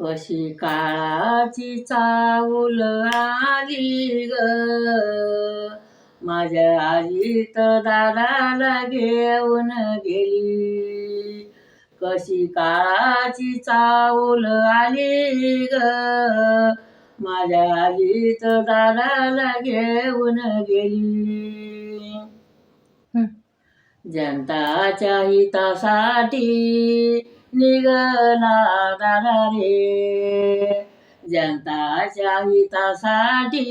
कशी काळाची चावल आली ग? माझ्या आजी तर दादाला घेऊन गेली. कशी काळाची चावल आली ग? माझ्या आजी तर दादाला घेऊन गेली. जनताच्या हितासाठी निघला दादा रे जनताच्या हितासाठी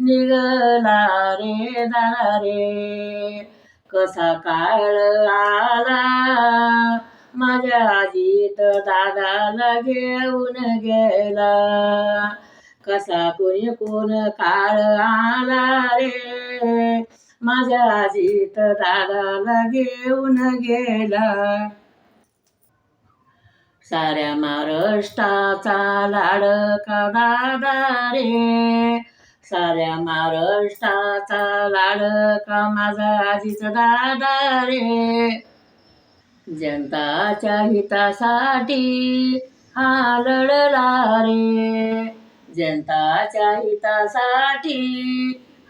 निघला रे दादा रे कसा काळ आला? माझ्या आजीत दादाला घेऊन गेला. कसा कोणी कोण काळ आला रे? माझ्या आजीत दादाला घेऊन गेला. साऱ्या महाराष्ट्राचा लाडका दादा रे. साऱ्या महाराष्ट्राचा लाडका माझा आजीचा दादा रे. जनताच्या हितासाठी हा लढला रे. जनताच्या हितासाठी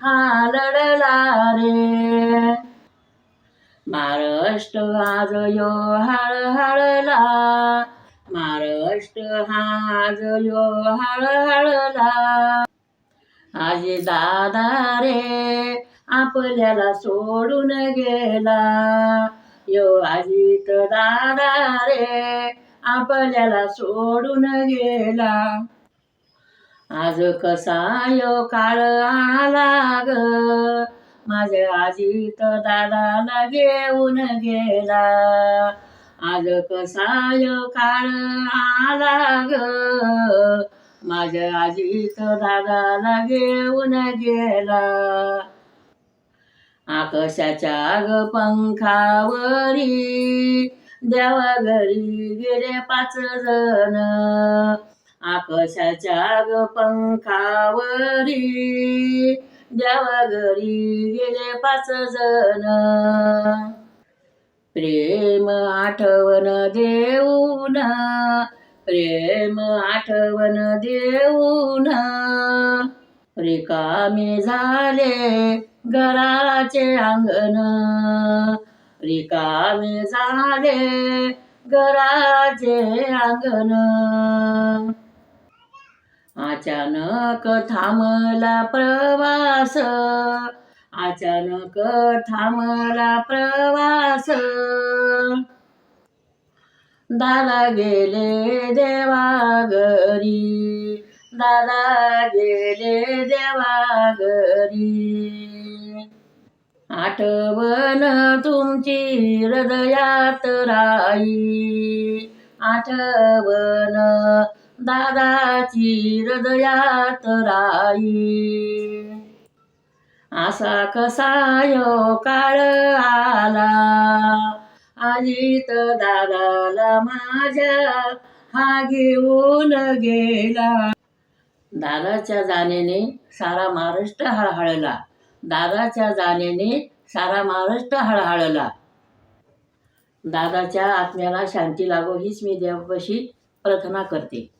हा लढला रे. महाराष्ट्र आज यो हळ हळला महाराष्ट्र आज यो हळ हळला. आजी दादा रे आपल्याला सोडून गेला. यो आजीत दादा रे आपल्याला सोडून गेला. आज कसा यो काळ आला ग? माझ्या आजीत दादाला घेऊन गेला. आज कसाय काळ आला ग. माझ्या आजीत दादाला घेऊन गेला. आकाशाच्या ग पंखावरी देवा घरी गेले पाच जण. आकाशाच्या ग पंखावरी देवा घरी गेले पाच जण. प्रेम आठवण देऊन प्रेम आठवण देऊन. रिकामे झाले घराचे अंगण. रिकामे झाले घराचे अंगण. अचानक थांबला प्रवास. अचानक थांबला प्रवास. दादा गेले देवा घरी दादा गेले देवा घरी आठवण तुमची हृदयात राई आठवण दादाची हृदयात राई असा कसा यो काळ आला? अजित दादाला माझ्या हा घेऊन गेला. दादाच्या जाण्याने सारा महाराष्ट्र हळहळला. दादाच्या जाण्याने सारा महाराष्ट्र हळहळला. दादाच्या आत्म्याला शांती लागो हीच मी देवापाशी प्रार्थना करते.